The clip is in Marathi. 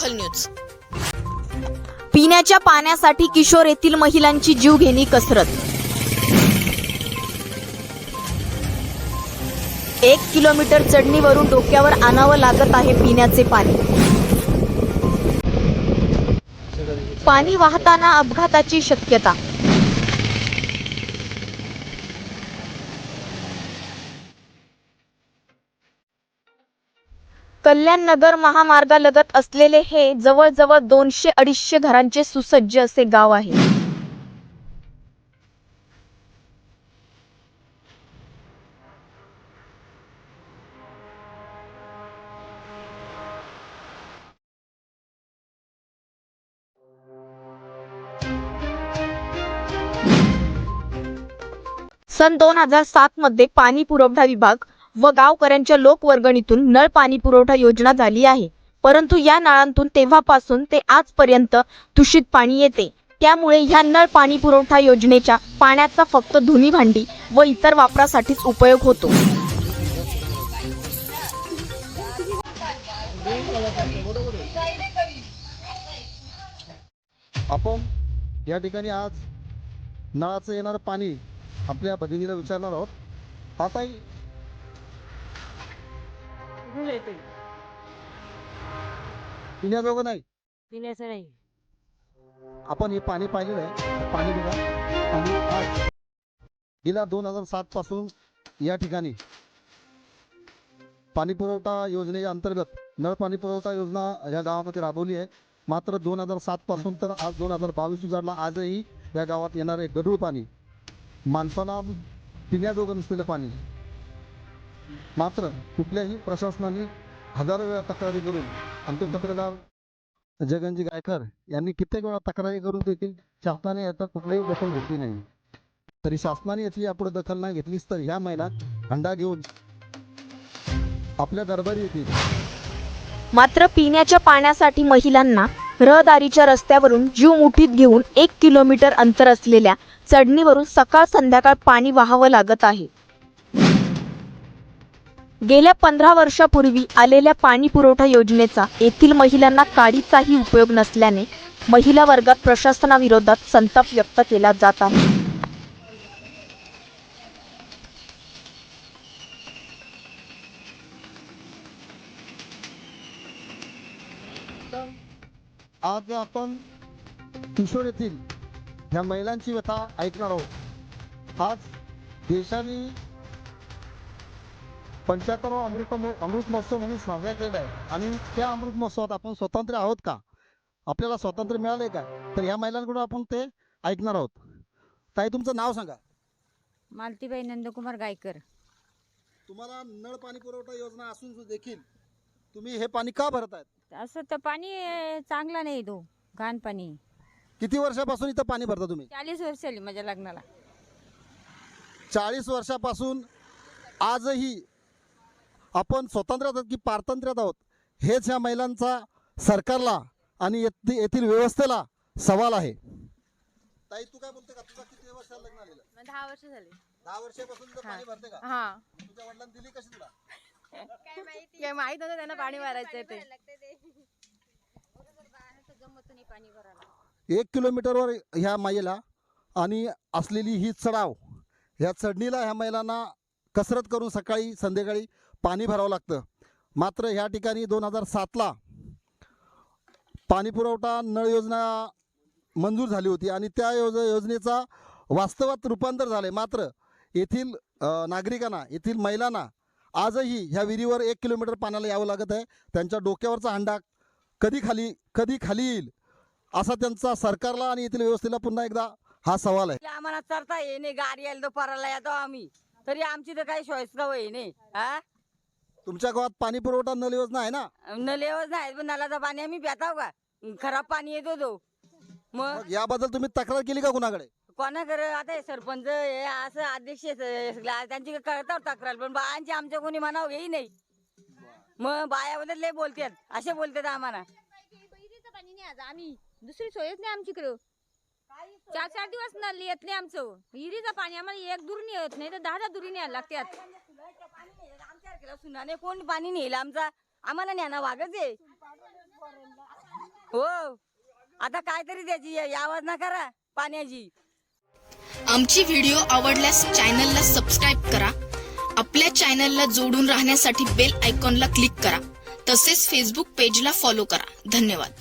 आहात न्यूज पिण्याच्या पाण्यासाठी किशोर येथील महिलांची जीवघेणी कसरत. एक किलोमीटर चढणीवरून डोक्यावर आणावं लागत आहे पिण्याचे पाणी. पाणी वाहताना अपघाताची शक्यता. कल्याण नगर महामार्गालगत असलेले हे जवळजवळ दोनशे अडीचशे घरांचे सुसज्ज असे गाव आहे. सन दोन हजार सात मध्ये पाणी पुरवठा विभाग व गावकऱ्यांच्या लोकवर्गणीतून नळ पाणी पुरवठा योजना झाली आहे. परंतु या नळांतून तेव्हापासून ते आजपर्यंत दूषित पाणी येते. त्यामुळे ह्या नळ पाणी पुरवठा योजनेच्या पाण्याचा फक्त धुनी भांडी व इतर वापरासाठीच उपयोग होतो. आपण या ठिकाणी आज नळाचं येणारं पाणी आपल्या भगिनीला विचारणार आहोत. आताही पिण्याजोगं नाही. पिण्याचं नाही. आपण हे पाणी पाहिलेलं आहे. पाणी बघा आज गेल्या दोन हजार सात पासून या ठिकाणी पाणी पुरवठा योजनेच्या अंतर्गत नळ पाणी पुरवठा योजना या गावामध्ये राबवली आहे. मात्र दोन हजार सात पासून तर आज दोन हजार बावीस उजाडला. आजही या गावात येणारे गढूळ पाणी माणसाला पिण्याजोगं नसलेलं पाणी मात्र कुठल्याही प्रशासनाने हजारो वेळा तक्रारी करून आमचे तक्रारदार जगनजी गायकर यांनी कित्येक वेळा तक्रारी करून देखील शासनाने याचा कुठलीही दखल घेतली नाही. तरी शासनाने याची यापुढे दखल नाही घेतलीच तर ह्या महिला हंडा घेऊन आपल्या दरबारी येतील. मात्र पिण्याच्या पाण्यासाठी महिलांना रहदारीच्या रस्त्यावरून जीव मुठीत घेऊन एक किलोमीटर अंतर असलेल्या चढणीवरून सकाळ संध्याकाळ पाणी वाहावं लागत आहे. गेल्या पंधरा वर्षापूर्वी आलेल्या पाणी पुरवठा योजनेचा येथील महिलांना काडीचाही उपयोग नसल्याने महिला वर्गात प्रशासनाविरोधात संताप व्यक्त केला जात आहे. आज आपण किशोर येथील ह्या महिलांची व्यथा ऐकणार आहोत. आज देशाने पंच्याहत्तर अमृत अमृत महोत्सव म्हणून साजरा केलेला आहे. आणि त्या अमृत महोत्सवात आपण स्वतंत्र आहोत का? आपल्याला स्वातंत्र्य मिळाले का? तर ह्या महिलांकडून आपण ते ऐकणार आहोत. ताई तुमचं नाव सांगा. मालतीबाई नंदकुमार गायकर. तुम्हाला नळ पाणी पुरवठा योजना असून देखील तुम्ही हे पाणी का भरत आहेत असं तर पाणी अं, चांगला नाही तो घाण पाणी. किती वर्षापासून इथं पाणी भरता तुम्ही? चाळीस वर्ष आली माझ्या लग्नाला. चाळीस वर्षापासून आजही आपण स्वतंत्रात आहोत की पारतंत्र्यात आहोत हेच ह्या महिलांचा सरकारला आणि येथी- येथील व्यवस्थेला सवाल आहे. ताई तू काय बोलते का? तुझा किती वर्षाला लग्न आलेलं दहा वर्ष झाली. दहा वर्षापासून पाणी भरते का? हा. तुझ्या वडिलांनी दिली कशी तुला? काय माहीत? नव्हतं त्यांना पाणी भरायचं ते. एक किलोमीटरवर ह्या माईला आणि असलेली ही चढाव ह्या चढणीला ह्या महिलांना कसरत करून सकाळी संध्याकाळी पाणी भरावं लागतं. मात्र ह्या ठिकाणी दोन हजार सातला पाणी पुरवठा नळ योजना मंजूर झाली होती आणि त्या योज योजनेचा वास्तवात रूपांतर झाले मात्र येथील नागरिकांना येथील महिलांना आजही ह्या विहिरीवर एक किलोमीटर पाण्याला यावं लागत आहे. त्यांच्या डोक्यावरचा हंडा कधी खाली कधी खाली येईल असा त्यांचा सरकारला आणि येथील व्यवस्थेला पुन्हा एकदा हा सवाल आहे. आम्हाला चरता येणे नाही गाडी यायला दुपाराला येतो आम्ही. तरी आमची तर काही सोयच होई नाही हा? तुमच्या गावात पाणी पुरवठा नळ योजना आहे ना? नलेवच नाही पण नलाचं पाणी आम्ही पिताव का? खराब पाणी येतो तो मग मग याबद्दल तुम्ही तक्रार केली का कुणाकडे? कोणाकडे? आता हे सरपंच हे असं अध्यक्ष हे त्यांची कळतात तक्रार पण बायांची आमच्या कोणी म्हणावं येई नाही. मग बायाबद्दल लय बोलतात असे बोलतात आम्हाला. बहिरीचं पाणी नाही आज आम्ही. दुसरी सोयच नाही आमच्याकडं. चार चार दिवस नळ येत नाही आमचं. विहिरीचं पाणी आम्हाला एक दुरून येत नाही तर दहा दहा दुरी न्यायला लागतात आमच्या सुनाने कोण पाणी नेलं आमचा आम्हाला न्याना वागच आहे. हो. आता काहीतरी त्याची आवाज ना करा पाण्याची. आमची व्हिडिओ आवडल्यास चॅनलला सबस्क्राईब करा. आपल्या चॅनलला जोडून राहण्यासाठी बेल आयकॉनला क्लिक करा. तसेच फेसबुक पेजला फॉलो करा. धन्यवाद.